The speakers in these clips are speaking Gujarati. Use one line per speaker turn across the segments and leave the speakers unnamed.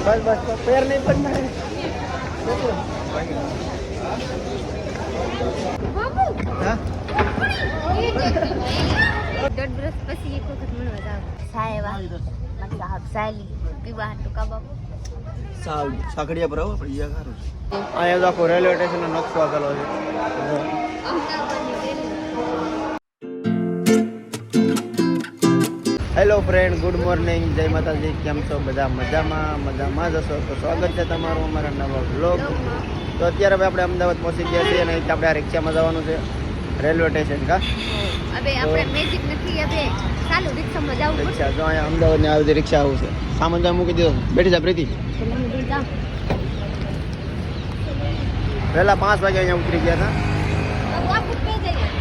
બસ બસ પેર નહીં પડના
બાબુ
હા?
એ દોઢ વર્ષ પછી એક વખત મળવા જાવ. સાહેબા સાહેબ સાયલી પીવા ટૂંકા કા
સાવ સાકડિયા પર આવો પણ ઈયા છે અહીંયા તો આખો રેલવે સ્ટેશનનો નકશો આપેલો છે. હેલો ફ્રેન્ડ ગુડ મોર્નિંગ જય માતાજી. કેમ છો? બધા મજામાં? મજામાં જ હશો? તો સ્વાગત છે તમારું અમારા નવા બ્લોગ તો અત્યારે હવે આપણે અમદાવાદ પહોંચી ગયા છીએ અને આપણે આ રિક્ષામાં જવાનું છે. રેલવે સ્ટેશન કા?
હવે આપણે મેજિક નથી હવે ચાલુ રિક્ષામાં જવું
રિક્ષા જો અહીંયા અમદાવાદની આવી રિક્ષા આવું છે. સામાન જવા મૂકી દીધો. બેઠી જા પ્રીતિ. પહેલા પાંચ વાગે અહીંયા ઉતરી ગયા હતા.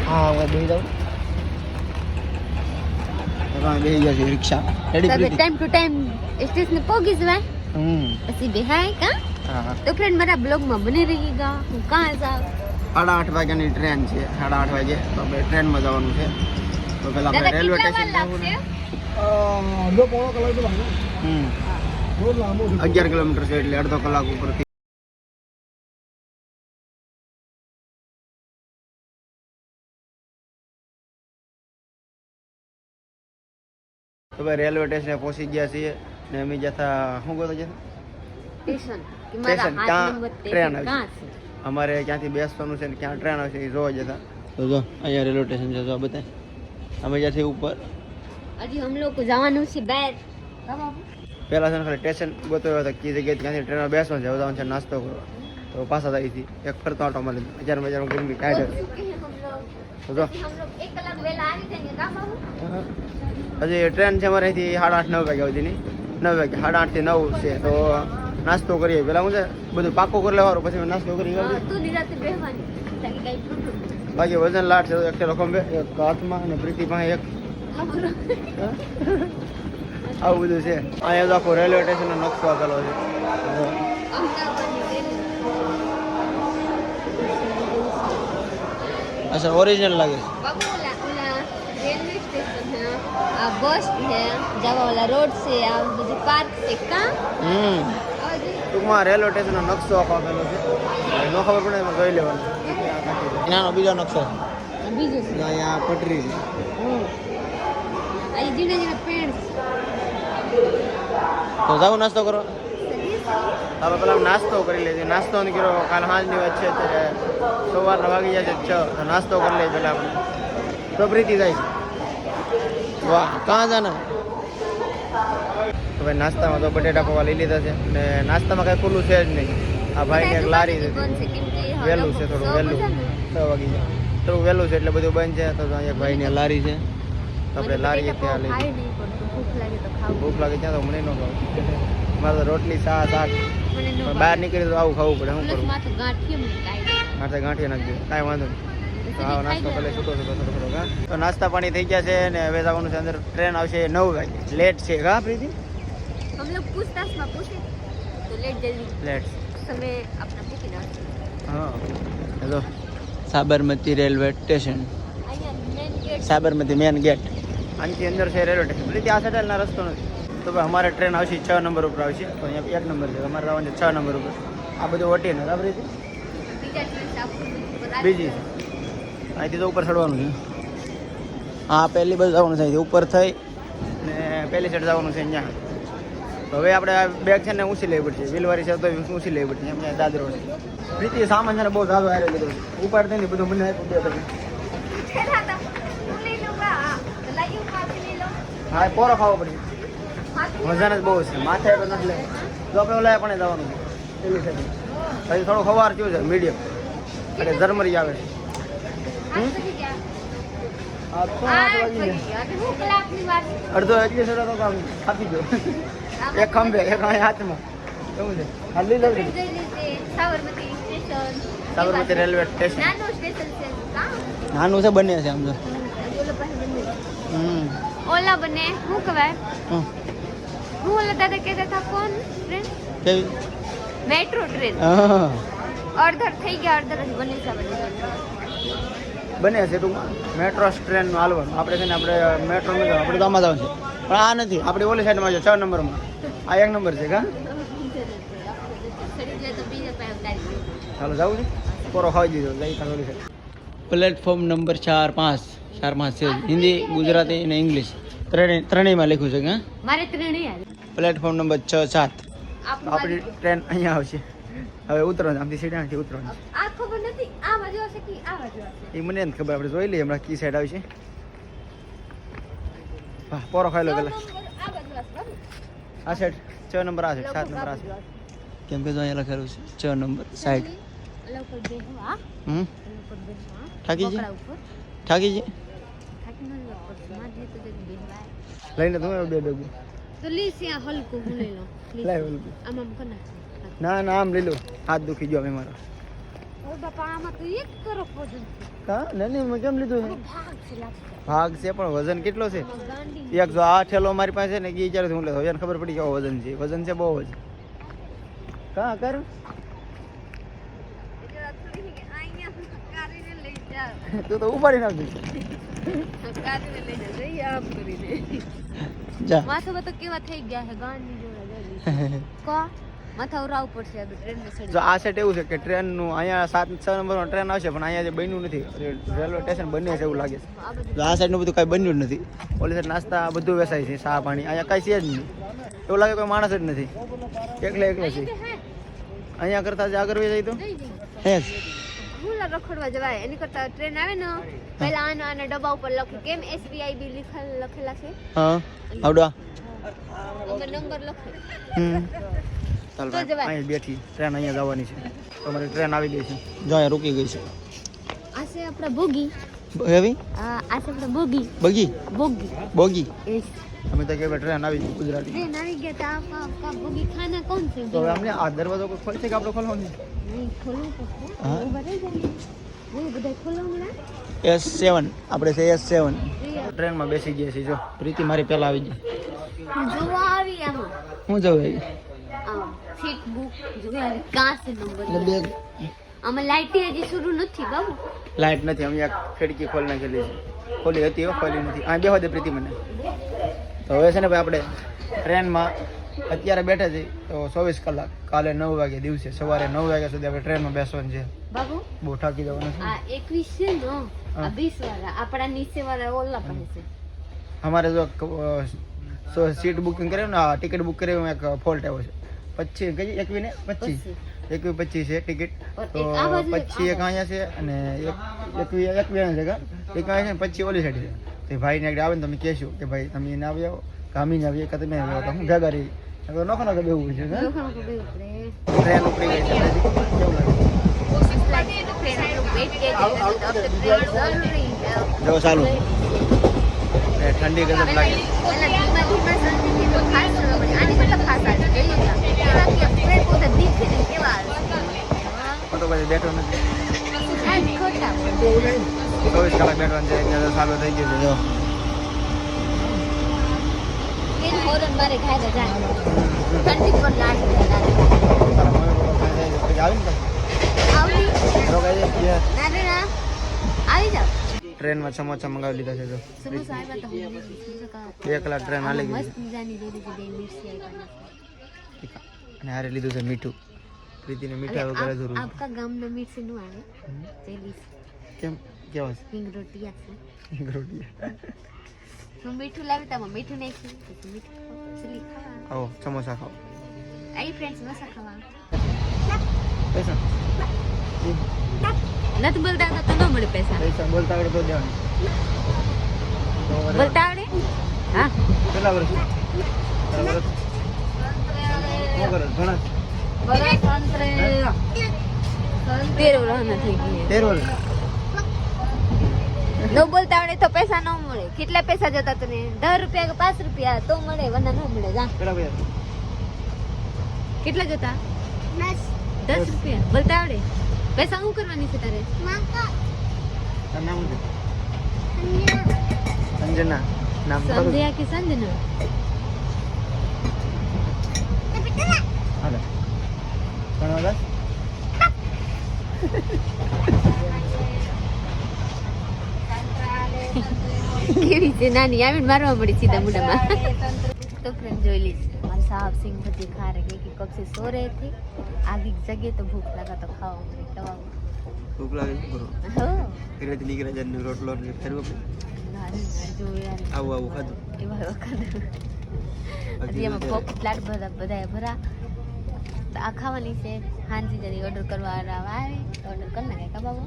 હા
હું હવે બેસી જાઉં બેસી ગયા છે રિક્ષા રેડી
હવે
Preeti
time to time station પહોંચી જવાય
હમ
પછી બેહાય કા
હા હા
તો ફ્રેન્ડ મારા બ્લોગમાં બની રહી ગા હું કાં જાઉં
સાડા આઠ વાગ્યાની ટ્રેન છે સાડા આઠ વાગે તો આપણે ટ્રેનમાં જવાનું છે તો પેલા આપણે
દાદા
રેલવે
કેટલા વાર
સ્ટેશન જવું
લાગશે
ને હમ અગિયાર કિલોમીટર છે એટલે અડધો કલાક ઉપરથી તો ભાઈ રેલવે સ્ટેશને પહોંચી ગયા છીએ ને અમે જતા શું ગયો
સ્ટેશન
સ્ટેશન, ક્યાં ટ્રેન
આવે
આવશે?
છે?
અમારે ક્યાંથી બેસવાનું છે ને ક્યાં ટ્રેન આવશે એ જોવા જતા તો જો અહીંયા રેલવે સ્ટેશન છે જો બધા અમે જ્યાંથી ઉપર.
હજી હમ લોકો જવાનું છે બહાર.
પહેલા છે ને ખાલી સ્ટેશન ગોતવ્યો હતો કઈ જગ્યાએ ક્યાંથી ટ્રેનમાં બેસવાનું છે જવાનું છે નાસ્તો કરવા. તો પાછા અહીંથી એક ફરતો આટો મારી હજાર હજાર ગરમી કાઢે. તો જો. હજી ટ્રેન છે અમારે અહીંથી સાડા આઠ નવ વાગ્યા સુધીની. નવ વાગે સાડા આઠથી નવ છે. તો નાસ્તો કરીએ. પહેલાં હું છે બધું પાકો કરી લેવાનું પછી નાસ્તો કરી બાકી વજન લાટ છે એક થેલો એક હાથમાં અને પ્રીતિ પાસે એક આવું બધું છે. અહીંયા તો આખો રેલવે સ્ટેશનનો નકશો આપેલો છે. અચ્છા ઓરિજિનલ લાગે છે.
આ બસ છે જવાવાલા રોડ છે આ બધું પાર્ક છે. કા?
હમ. ટૂંકમાં રેલવે સ્ટેશનનો નકશો આપેલો છે. નો ખબર પડે એમાં જોઈ લેવાનું એનાનો બીજો નકશો.
બીજો છે.
અહીંયા પટરી છે.
અહીં જીને જીને પેડ
તો જાવ નાસ્તો કરો. હવે પેલા નાસ્તો કરી લેજો. નાસ્તો ને કર્યો કાલ સાંજની વાત છે અત્યારે સવારના વાગી જાય છે છ. તો નાસ્તો કરી લઈએ પેલા આપણે. તો પ્રીતિ જાય છે. વાહ કાં જાના હવે નાસ્તામાં તો બટેટા પૌવા લઈ લીધા છે ને નાસ્તામાં કાંઈ ખુલ્લું છે જ નહીં. આ ભાઈ એક લારી છે વહેલું છે થોડું વહેલું. છ વાગી છે થોડું વહેલું છે એટલે બધું બંધ છે તો અહીંયા ભાઈને લારી છે. આપણે લારી ત્યાં લઈ
ભૂખ લાગે
ત્યાં તો મને ન ખાવ મારે તો રોટલી શાક શાક બહાર નીકળી તો આવું ખાવું પડે શું કરું?
માથે
ગાંઠીએ નાખજો કાંઈ વાંધો નહીં. તો હા નાસ્તો પહેલાં તો નાસ્તા પાણી થઈ ગયા છે અને હવે જવાનું છે અંદર. ટ્રેન આવશે નવ વાગે લેટ છે હા પ્રીતિ? લેટ જલ્દી. Hello.
Sabarmati railway station.
Sabarmati main gate આનથી અંદર છે રેલવે સ્ટેશન. પ્રીતિ આ સાઈડના રસ્તો નથી. તો ભાઈ અમારે ટ્રેન આવશે છ નંબર ઉપર આવશે. તો અહીંયા એક નંબર છે. અમારે આવવાનું છ નંબર ઉપર. આ બધું ઓટીને બરાબર રીતે
બીજી.
અહીંથી તો ઉપર ચડવાનું છે. હા, પહેલી બસ જવાનું છે અહીંથી. ઉપર થઈ ને પહેલી સાઈડ જવાનું છે અહીંયા. હવે આપણે બેગ છે ને ઊંચી લેવી પડશે. વિલવારી છે તો ઊંચી લેવી પડશે. એમને દાદરો છે. પ્રીતિ, સામાન છે બહુ ઝાઝો હારે લીધો ઉપર થઈને બધું મને
હું
પોરો ખાવો
હાથી
વજન જ બહુ છે. માથે તો નથી લે તો આપણે ઓલા પણ જવાનું છે. સાઈડ પછી થોડું ખવાર થયું છે મીડિયમ એટલે ઝરમરી આવે છે. અડધો એટલી સડો તો કામ આપી દો. એક ખંભે એક અહીં હાથમાં. એવું છે. લઉં
સાબરમતી
રેલવે સ્ટેશન.
નાનું છે
બને છે આમ તો.
ઓલા બને. શું કહેવાય. હું ઓલા દાદા કહેતા હતા કોણ? ટ્રેન?
કેવી?
Metro train.
હા.
અડધર થઈ ગયા અડધર જ બની છે બની
છે ટૂંકમાં. મેટ્રો ટ્રેનનું હાલવાનું. આપણે છે ને આપણે મેટ્રો આપણે તો આમાં જવાનું છે. પણ આ નથી. આપણે ઓલી સાઈડમાં છે છ નંબરમાં. આ એક નંબર છે કા. ચાલો જવું છે? પોરો ખાઈ દીધો. ખાલી ઓલી સાઈડ પ્લેટફોર્મ નંબર ચાર પાંચ. ચાર પાંચ છે. હિન્દી ગુજરાતી અને ઇંગ્લિશ. ત્રણેય ત્રણેયમાં લખ્યું છે કે? હા?
મારે ત્રણેય
પ્લેટફોર્મ નંબર છ સાત.
આપણી
ટ્રેન અહીંયા આવશે. હવે ઉતરવાનું આમથી અહીંથી ઉતરવાનું
આ ખબર નથી આ બાજુ હશે કે આ બાજુ હશે.
એ મને નથી ખબર આપણે જોઈ લઈએ હમણાં કી સાઈડ આવશે હા પોરો ખાઈ લો પેલા
આ બાજુ હશે
આ સાઈડ છ નંબર આ સાઈડ સાત નંબર આ સાઈડ કેમ કે જો અહીંયા લખેલું છે છ નંબર સાઈડ હમ? ઠાકીજી? ઠાકીજી. લઈને તમે બે ભેગું
તો લી ત્યાં હલકું હું લઈ લો લી.
લાય.
આમ આમ નાખજો.
ના ના આમ લઈ લો. હાથ દુખી ગયો અમે મારો.
ભાગ છે
પણ વજન કેટલો છે? એક જો આ ઠેલો મારી પાસે ને કે જ્યારે હું લેતો ખબર પડી કેવો વજન છે. વજન છે બહુ જ. કા કર. તું તો ઉપાડી નાખી
કારીને લઈ જાઓ. જઈએ આમ કરીને.
જા.
માથા તો કેવા થઈ ગયા છે ગાંડી જોડે જોડે. કો? માથા ઉરાવ પડશે
જો આ સેટ એવું છે કે ટ્રેનનું અહીંયા સાત છ નંબરનો ટ્રેન આવશે પણ અહીંયા જે બન્યું નથી રેલવે સ્ટેશન બને છે એવું લાગે છે.
આ
આ સાઈડનું બધું કાંઈ બન્યું જ નથી. ઓલી સાઈડ નાસ્તા બધું વેસાય છે ચા પાણી અહીંયા કાંઈ છે જ નહીં. એવું લાગે કોઈ માણસ જ નથી. એકલે એકલે છે. અહીંયા કરતા જે આગળ જાય તો? હે
ભૂલા રખડવા જવાય. એની કરતા ટ્રેન આવે ને પહેલા આના આના ડબ્બા ઉપર લખે. કેમ એસબીઆઈ બી લખેલા છે?
હા. આવડો
નંબર લખે.
ચાલ અહીંયા બેઠી ટ્રેન અહીંયા જવાની છે. તમારી ટ્રેન આવી ગઈ છે. જો અહીંયા રૂકી ગઈ છે.
આ છે આપણા બોગી
હેવી?
આ આ આપણા બોગી?
બગી
બોગી?
બોગી અમે તો કહેવાય ટ્રેન આવી ગઈ ગુજરાતી.
ટ્રેન આવી ગઈ તો આપા આપા બોગી ખાના કોણ છે?
તો હવે અમને આ દરવાજો કોઈ ખોલશે કે આપણે ખોલવાનો
નહીં ખોલવું પડશે.
હા.
બધા ખોલો હમણાં.
S seven. આપણે છે એસ સેવન. ટ્રેનમાં બેસી ગયા છીએ જો. પ્રીતિ મારી પહેલા આવી ગઈ.
જોવા આવી આમાં.
હું જવું આવી.
સીટ બુક કાં છે નંબર અમે લાઈટ હજી શરૂ નથી બાબુ.
લાઇટ નથી અમે એક ખિડકી ખોલી નાખેલી છે. ખોલી હતી હો ખોલી નથી. આ બેહો દે પ્રીતિ મને. તો હવે છે ને ભાઈ આપણે ટ્રેનમાં અત્યારે બેઠા છે તો ચોવીસ કલાક કાલે નવ વાગે દિવસે સવારે નવ વાગ્યા સુધી આપણે ટ્રેનમાં બેસવાનું છે.
બાબુ
બહુ થાકી જવાનું છે
આ એકવીસ છે ને આ વીસ વાળા આપણા નીચે વાળા ઓલા પાસે છે.
અમારે જો સીટ બુકિંગ કર્યું ને ટિકિટ બુક કરી એક ફોલ્ટ આવ્યો છે. પચીસ કઈ એકવી ને પચીસ. એકવી પચીસ છે ટિકિટ. તો
એક એક
અહીંયા છે અને એક એકવી એકવી છે એક અહીંયા છે ને પચીસ ઓલી સાઈડ છે. તો ભાઈને આગળ આવે ને તમે કહેશું કે ભાઈ તમે એને આવી આવો કામીને આવી કે તમે આવી આવો. તો હું ભેગા રહી નોખો નોખો બેવું છે. ટ્રેન ઉપડી ગઈ છે કેવું લાગે
જે
ચાલુ. ઠંડી ગજબ લાગે. કલાક બેઠવાનું છે એટલે સારું થઈ ગયું છે. જો. ટ્રેનમાં સમોસા મંગાવી લીધા છે જો.
સમોસા આવ્યા તો.
બે કલાક ટ્રેન હાલી ગઈ અને હારે લીધું છે મીઠું. પ્રીતિને મીઠા વગર જરૂર
આપકા ગામ ના મિર્ચી નું આવે.
કેમ? કેવા છે?
હું મીઠું લાવી તામાં મીઠું ખાવા,
સમોસા ખાઓ.
આઈ ફ્રેન્ડ્સ મસા ખાવા
પૈસા.
નથી બોલતા તો ન મળે પૈસા.
પૈસા બોલતા આવડે તો દેવાનું.
બોલતા આવડે? હા.
કેટલા વર્ષ કેટલા વર્ષ શું કરે? ઘણા
તેર વર્ષના થઈ ગયા.
તેર વર્ષ
ન બોલતા આવડે તો પૈસા ન મળે. કેટલા પૈસા જતા તને દસ રૂપિયા કે પાંચ રૂપિયા? તો મળે વરના ન મળે. જા.
કેટલા
જતા? દસ. રૂપિયા? બોલતા આવડે? પૈસા શું કરવાની છે તારે?
નામ
સંધ્યા કે સંજના
હાલે. ભણવા જાસ?
કેવી છે નાની આવીને મારવા પડી છે મોઢામાં તો ફ્રેન્ડ જોઈ લઈશ. મારે સાહબ સિંહ બધી ખા રહી. કે કબ સે સો રહે થે. આગે જગ્યાએ તો ભૂખ લાગા તો ખાવા મળે ખવાવું
ભૂખ લાગે બરો એટલે નીકળે જન રોટલો ને ફેરવો આવું આવું ખાધું.
એવા વખત હજી એમાં પોકેટ લાડ બધા બધાએ ભરા. તો આ ખાવાની છે. હાંજી જરી ઓર્ડર કરવા આવે. ઓર્ડર કરી નાખે કબાવો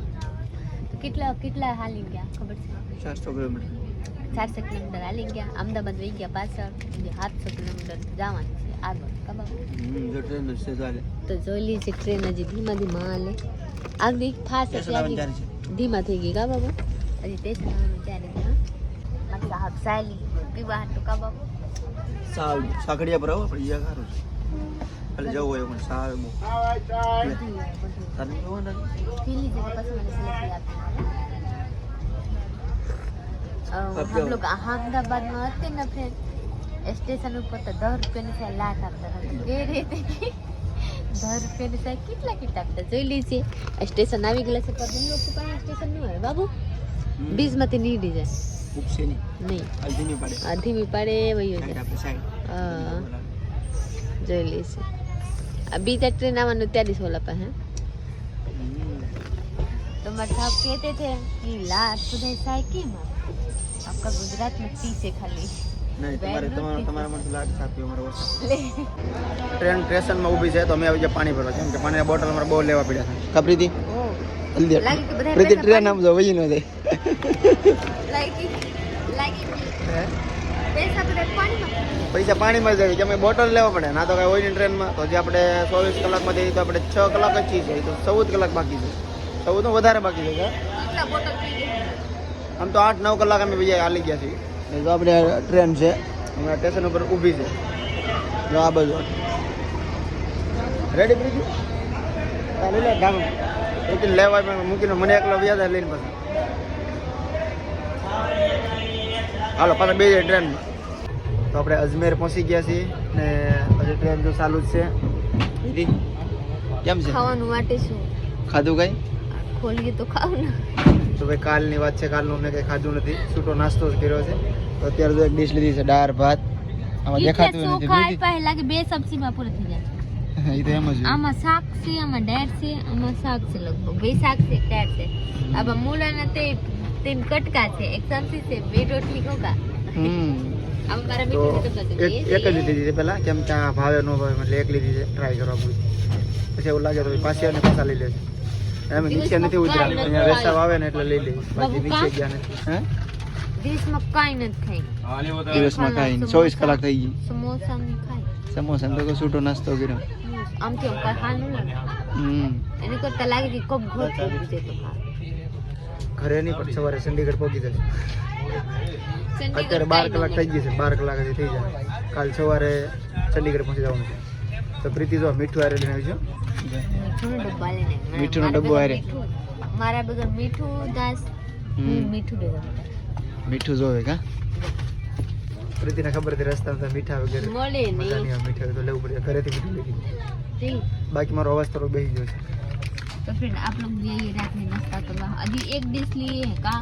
તો કેટલા કેટલા હાલી ગયા ખબર છે?
સાતસો કિલોમીટર
ચારસો કિલોમીટર હાલી ગયા અમદાવાદ વહી ગયા પાછળ સાતસો કિલોમીટર જવાનું છે આગળ
ખબર
તો જોઈ લીધી ટ્રેન હજી ધીમા ધીમા હાલે આગળ ફાસ્ટ
હતી
ધીમા થઈ ગઈ કા બાબુ હજી સ્ટેશન આવવાનું ત્યારે સાહેબ સાયલી પીવા હતું કા બાબુ
સાવ સાકડિયા પર આવો આપણે જવું હોય પણ સાવ
हम
जाओ।
लोग अहमदाबाद में आते ना फिर स्टेशन ઉપર તો દસ રૂપિયાની સાય લાખ આપતા હતા એ રીતે દસ રૂપિયાની સાય કેટલા કેટલા આપતા જોઈ લીજે સ્ટેશન આવી ગયેલા છે પણ લોકો પાસે સ્ટેશન નહીં હોય બાબુ બીજમાંથી નીકળી જાય
ઉપસે નહીં
નહીં
હાલ ધીમી પડે
આ ધીમી પડે વયો
સાઈડ
જાય
આપણે સાઈડ
હા જોઈ લીજે આ બીજા ટ્રેન આવવાનું ત્યારે સોલા પાસે तो मेरे साहब कहते थे कि लाश खुदाई साय की मार आपका गुजरात में तीस है खाली
નહીં તમારે તમારા તમારા માટે લાગ સાપી અમારો ઓછા
ले
ટ્રેન સ્ટેશનમાં ઊભી છે તો અમે આવી ગયા પાણી ભરવા કેમ કે પાણીના બોટલ અમારે બહુ લેવા પડ્યા છે કા પ્રીતિ
ओ
જલ્દી
લાગે કે બધા
પ્રીતિ
પૈસા
ટ્રેન આમ જો વહી ન જાય
लागी लागी पैसा तो पानी में
પૈસા પાણીમાં જાય કે અમે બોટલ લેવા પડે ના તો કાંઈ હોય નહીં ટ્રેનમાં તો જે આપણે ચોવીસ કલાકમાં જઈએ તો આપણે છ કલાક જ છીએ છે તો ચૌદ કલાક બાકી છે ચૌદ વધારે બાકી છે આમ તો આઠ નવ કલાક અમે બીજા હાલી ગયા છીએ. જો આપણે ટ્રેન છે. હમણાં સ્ટેશન ઉપર ઊભી છે. જો આ બાજુ. રેડી પ્રીતિ ચાલી લે ગામ. એટલે લેવાય પણ મૂકીને મને એકલો વ્યાજ લઈને પછી. હાલો પાછા બે ટ્રેન ટ્રેનમાં. તો આપણે અજમેર પહોંચી ગયા છીએ ને હજી ટ્રેન તો ચાલુ જ છે. કેમ છે?
ખાવાનું માટે શું
ખાધું કઈ?
ખોલીએ તો ખાવ ને.
તો ભાઈ કાલની વાત છે કાલનું અમને કંઈ ખાધું નથી. છૂટો નાસ્તો જ કર્યો છે. તો અત્યારે તો એક ડીશ લીધી છે દાળ ભાત. આમાં દેખાતું નથી
પહેલા કે બે સબ્જીમાં પૂરું થઈ જાય કટકા છે. એક સબ્જી છે બે
કેમ ત્યાં ભાવે ન ભાવે એટલે એક લીધી ટ્રાય કરવા પછી એવું લાગે તો પાછી અને પાછા લઈ લેજો. એમ નીચે નથી ઉતર્યા અહીંયા વેસાવ આવે ને એટલે લઈ લઈએ બાકી નીચે ગયા નથી. હે?
દેશમાં કાંઈ નથી ખાઈ.
દિવસમાં કાંઈ નહીં ચોવીસ કલાક થઈ ગઈ
સમોસા ખાઈ.
સમોસા તો છૂટો નાસ્તો કર્યો.
આમ કાંઈ હાલ ન
હમ.
એની કરતા લાગે કે કબ ઘર છોડી તો
ઘરે નહીં પણ સવારે ચંડીગઢ પહોંચી જશે અત્યારે બાર કલાક થઈ ગઈ છે બાર કલાક હજી થઈ જાય. કાલ સવારે ચંડીગઢ પહોંચી જવાનું છે. તો પ્રીતિ જો મીઠું હારે લઈને આવી છે
મીઠુંનો ડબ્બો આલે ને મારા-
મીઠુંનો
મારા
ડબ્બો
બગર
હારે.
મીઠું- મારા બગર મીઠું દાસ
હમ.
હું મીઠું દેવા
મીઠું જોવે કા પ્રીતિને ખબર હતી રસ્તામાં તો મીઠા વગેરે
મળે
મજા
નહીં
નહીં આવે મીઠા હોય તો લેવું પડે ઘરેથી મીઠું લઈ લીધું.
ઠીક.
બાકી મારો અવાજ થોડો બેસી ગયો છે
तो फिर आप लोग ये ये रात में नाश्ता करवा अभी एक डिश लिए हैं का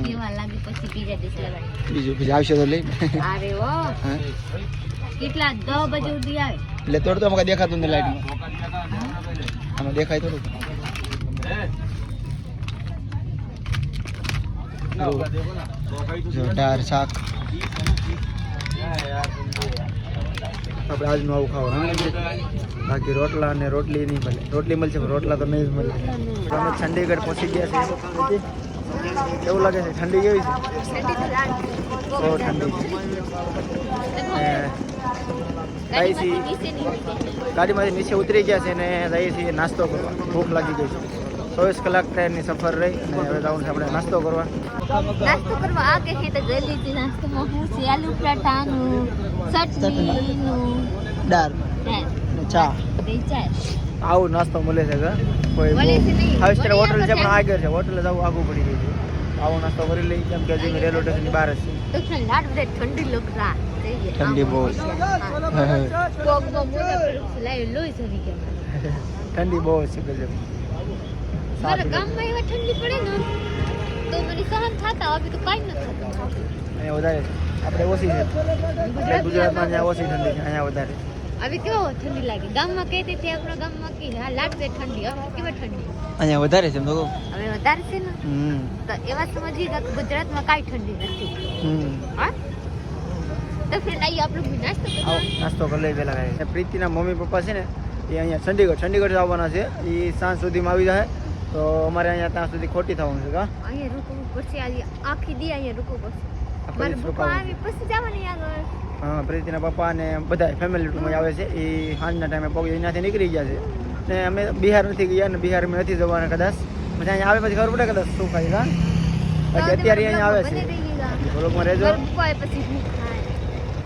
केवा लागे પછી બીજા ડિશ લગાડી
બીજું પછી આવશે તો લઈ
અરે ઓ
હા
કેટલા 10 બજે સુધી આવે
એટલે તોડતો તો આમાં દેખાતું નહીં લાઈટમાં. અમે દેખાય થોડું જો શાક. આપણે આજનું આવું ખાવાનું બાકી રોટલા અને રોટલી નહીં મળે. રોટલી મળશે પણ રોટલા તો નહીં જ મળે. અમે ચંડીગઢ પહોંચી ગયા છે કેવું લાગે છે? ઠંડી કેવી છે? બહુ ઠંડી
નીચે નહીં
ગાડીમાંથી નીચે ઉતરી ગયા છે અને જઈએ છીએ નાસ્તો કરવા. ભૂખ લાગી ગઈ છે. ચોવીસ કલાક ટ્રેનની સફર રહી અને હવે જવાનું છે આપણે નાસ્તો કરવા.
નાસ્તો કરવા આ કે તો થી નાસ્તોમાં હું છે. આલુ પરાઠાનું ચટણીનું
દાળ.
ને
ચા. આવું નાસ્તો મળે છે કોઈ
છે
સ્ટાર હોટલ છે પણ આગળ છે. હોટલે જવું આગું પડી ગયું છે. આવો નાસ્તો કરી લઈ કેમ કે હજી રેલવે સ્ટેશનની બહાર છે
તો ઠંડા બધે ઠંડી લોક રાત
ઠંડી બહુ છે.
પગ બગ મોટા પર લાઈ લોહી સરી ગયા.
ઠંડી બહુ છે ગજબ.
મારા ગામમાં એવા ઠંડી પડે ને તો મને સહન થતા હવે તો કાઈ ન થતું.
અહીંયા વધારે. આપણે ઓછી છે. એટલે ગુજરાતમાં અહીંયા ઓછી ઠંડી છે અહીંયા વધારે.
હવે કેવો ઠંડી લાગે? ગામમાં કહેતી હતી આપણા ગામમાં કે હા લાગશે ઠંડી હવે કેવા ઠંડી?
અહીંયા વધારે છે કહું.
હવે વધારે છે ને? તો એવા સમજીએ કે ગુજરાતમાં કાંઈ ઠંડી નથી.
હમ.
હા? તો ફ્રેન્ડ આપણે નાસ્તો
આવો નાસ્તો કરી લઈ કાંઈ. પ્રીતિના મમ્મી પપ્પા છે ને એ અહીંયા ચંડીગઢ ચંડીગઢ આવવાના છે. એ સાંજ સુધીમાં આવી જાય. તો અમારે અહીંયા ત્યાં સુધી ખોટી થવાનું છે કા?
અહીંયા રૂકવું પડશે આખી દી અહીંયા રૂકવું પડશે. મારા
પછી
આવી જવાની આગળ
પ્રીતિના પપ્પા અને બધા ફેમિલી ટૂંકમાં આવે છે. એ સાંજના ટાઈમે પગ અહીંયાથી નીકળી ગયા છે. ને અમે બિહાર નથી ગયા ને બિહાર અમે નથી જવાના કદાચ. પછી અહીંયા આવે પછી ખબર પડે કદાચ શું ખાઈ હા? બાકી અત્યારે અહીંયા આવે છે. બ્લોગમાં રહેજો.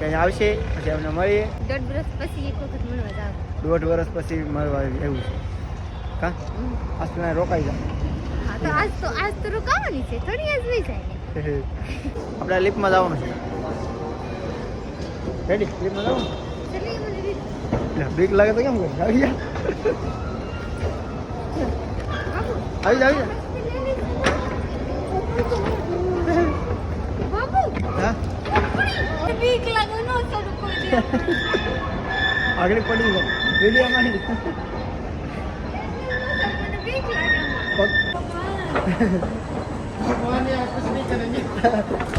અહીંયા આવશે પછી અમને મળીએ.
દોઢ વર્ષ પછી એક વખત મળવા જાવ
દોઢ વર્ષ પછી મળવા એવું છે. કા? આજ તો રોકાઈ જાય
તો આજ તો આજ તો રોકાવાની છે. થોડી આજ જાય.
આપણે લિફ્ટમાં જવાનું છે. રેડી
રીત.
એટલે બીક લાગે તો કેમ કરે આવી જા આવી જા આવી જા
બાબુ,
હા
બીક લાગે ન ચડું કોઈ દી.
આગળ પડી જાય વિડીયોમાં નહીં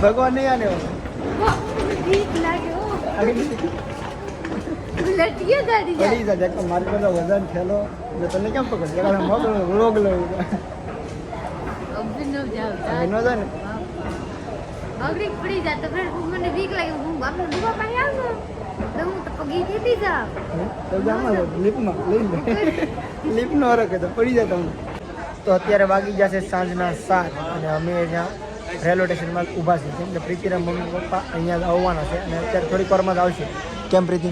ભગવાન નહીં આને
હો.
આગળ
ગાડી જાય.
પડી જાય દેખો મારી પાસે વજન થેલો એટલે તને કેમ પકડ? જરા મોકલો રોગ લઉં
અભિનવ જાવ, જાવ.
એનો ને.
અઘરી પડી જાય તો friend મને બીક લાગે. હું બાપના ડૂબા પાસે આવું તો હું તો પગી જતી જાવ
તો જામાં લિફ્ટમાં લઈ લે. લિફ્ટનો હરક તો પડી જાય તમને. તો અત્યારે વાગી જશે સાંજના સાત અને અમે અહીંયા રેલવે સ્ટેશનમાં ઊભા છીએ કેમ કે પ્રીતિના મમ્મી પપ્પા અહીંયા આવવાના છે અને અત્યારે થોડીક વારમાં જ આવશે કેમ પ્રીતિ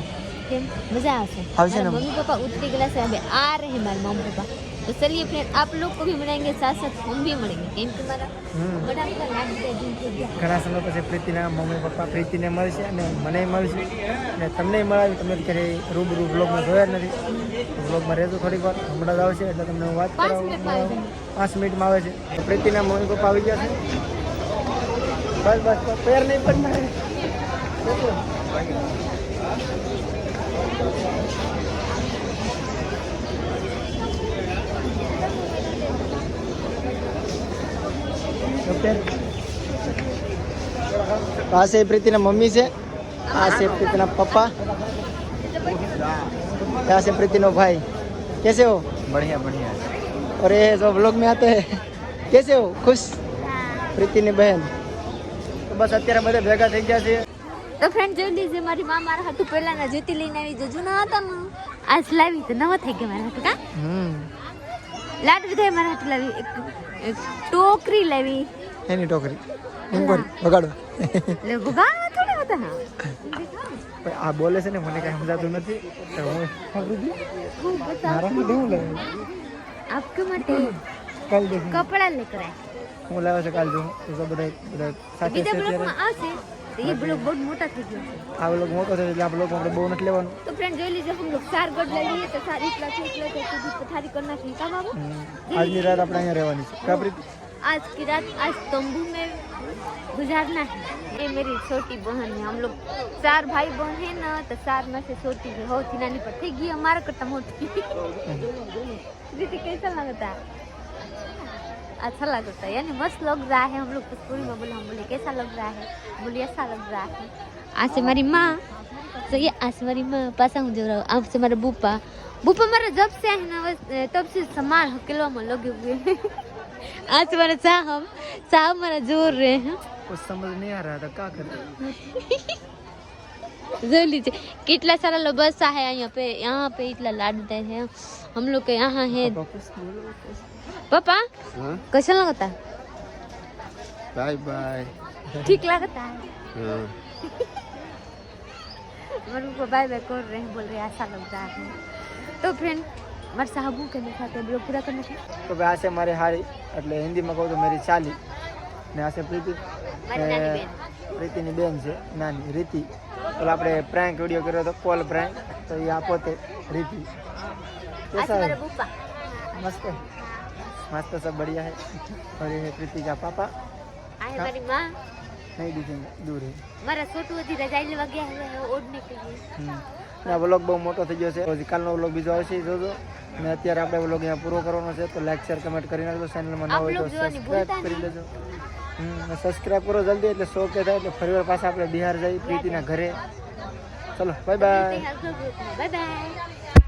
કેમ મજા આવશે
આવશે ને?
મારા મમ્મી पापा उतरी गला से अबे आ रहे हैं हमारे मम्मी पापा तो चलिए फ्रेंड आप लोग को भी मिलाएंगे साथ साथ हम भी मिलेंगे केम कि मारा
હમ
बड़ा बड़ा लाड दे दिन के दिया
ઘણા સમય પછી પ્રીતિના મમ્મી પપ્પા પ્રીતિને મળશે અને મને મળશે અને તમને મળાવી તમે ક્યારેય રૂબરૂ બ્લોગમાં જોયા જ નથી બ્લોગમાં રહેજો થોડીક વાર હમણાં જ આવશે એટલે તમને હું વાત
પાંચ
કરાવું
મિનિટમાં આવી
પાંચ મિનિટમાં આવે છે તો પ્રીતિના મમ્મી પપ્પા આવી ગયા છે બસ બસ પેર નહીં પણ આ છે પ્રીતિના મમ્મી છે. આ છે પ્રીતિના પપ્પા. આ છે પ્રીતિનો ભાઈ.
કેસે હો?
બઢિયા બઢિયા. અરે જો વ્લોગ મેં આતે કેસે હો? ખુશ? પ્રીતિની બહેન. તો બસ અત્યારે બધા ભેગા થઈ ગયા છે
તો ફ્રેન્ડ જોઈ લીજે મારી મા મારા હાથું પહેલાના જ્યોતિ લઈને આવી જો જૂના હતા ને. આજ લાવી તો નવા થઈ ગયા મારા હાટુ કા?
હમ.
લાડ વિધાય મારા હાટુ લાવી. એક ટોકરી લાવી.
એની ટોકરી. ઇન્કવારી વગાડવા.
લે ભગાવા થોડા હતા હા
આ બોલે છે ને મને કઈ સમજાતું નથી. તો હું
હું બતાવ.
મારા માટે હું લાવ્યો
આપકે માટે કપડા લેકર આય.
હું લાવ્યો છે કાલ જોઉં તો તો બધા બધા સાથે
બીજા
છે
બ્લોકમાં
અત્યારે
આવશે તો એ બ્લોક બહુ મોટા થઈ ગયો છે
આ બ્લોગ મોટો છે એટલે આ બ્લોગ આપણે બહુ નથી લેવાનું
तो फ्रेंड જોઈ लीजिए हम लोग चार गढ़ ले लिए तो सारी इतना से इतना से सीधी पथारी करना चाहिए कब बाबू
હમ. આજની રાત આપણે અહીંયા રહેવાની છે કા પ્રીતિ
आज की रात आज तंबू में गुजारना है ये मेरी छोटी बहन है हम लोग चार भाई बहन है ना तो चार में से छोटी है बहुत ही नानी पर थी गई हमारा कट्टा मोटी दीदी कैसा लगता है अच्छा लगता है। यानी मस्त लग रहा है। हम लोग भोजपुरी में बोले हम बोले कैसा लग रहा है? बोले ऐसा लग रहा है। आज से हमारी माँ। तो ये आज हमारी माँ पासा हूँ जो रहा आज से हमारे बूपा बूपा हमारा जब से है ना बस तब से सामान हकेलवा में लगे हुए हैं। आज हमारे साहब साहब हमारा ज़ोर रहे हैं।
कुछ समझ नहीं आ रहा था क्या करें
ज़ोर लीजिए। कितना सारा लोग बस है यहाँ पे यहाँ पे इतना लाड दे हैं। हम लोग के यहाँ है। पापा
हाँ
कैसा लगता है
बाय बाय
ठीक लगता है
हाँ
मेरे को बाय बाय कर रहे हैं बोल रहे हैं ऐसा लग रहा है तो फ्रेंड મારા સાહબુ કે નથી ખાતે બ્લોગ પૂરા કરને છે
તો ભાઈ આ છે મારી હારી એટલે હિન્દીમાં કહું તો મારી ચાલી ને આ છે પ્રીતિ
મારી નાની બેન.
પ્રીતિની બેન છે નાની રીતિ ઓલો આપણે પ્રેન્ક વિડીયો કર્યો હતો કોલ પ્રેન્ક તો એ આ પોતે રીતિ
आज
मस्त है मस्त सब बढ़िया है और ये है प्रीति का पापा
आए हमारी माँ
नहीं दिखेंगे दूर है
हमारा छोटू अधी रजाई लेवा गया हुआ है ओढ़ने के लिए
हम्म। અને આ વ્લોગ બહુ મોટો થઈ ગયો છે પછી કાલનો વ્લોગ બીજો આવશે એ જોજો અને અત્યારે આપણે વ્લોગ અહીંયા પૂરો કરવાનો છે તો લાઈક શેર કમેન્ટ કરી નાખજો ચેનલમાં ન
આ
હોય તો
vlog જોવાની
સબસ્ક્રાઇબ
ભૂલતા
કરી લેજો હમ સબસ્ક્રાઇબ કરો જલ્દી એટલે સો કે થાય એટલે ફરીવાર પાછા આપણે બિહાર જઈ પ્રીતિના ઘરે ચલો બાય બાય
બાય બાય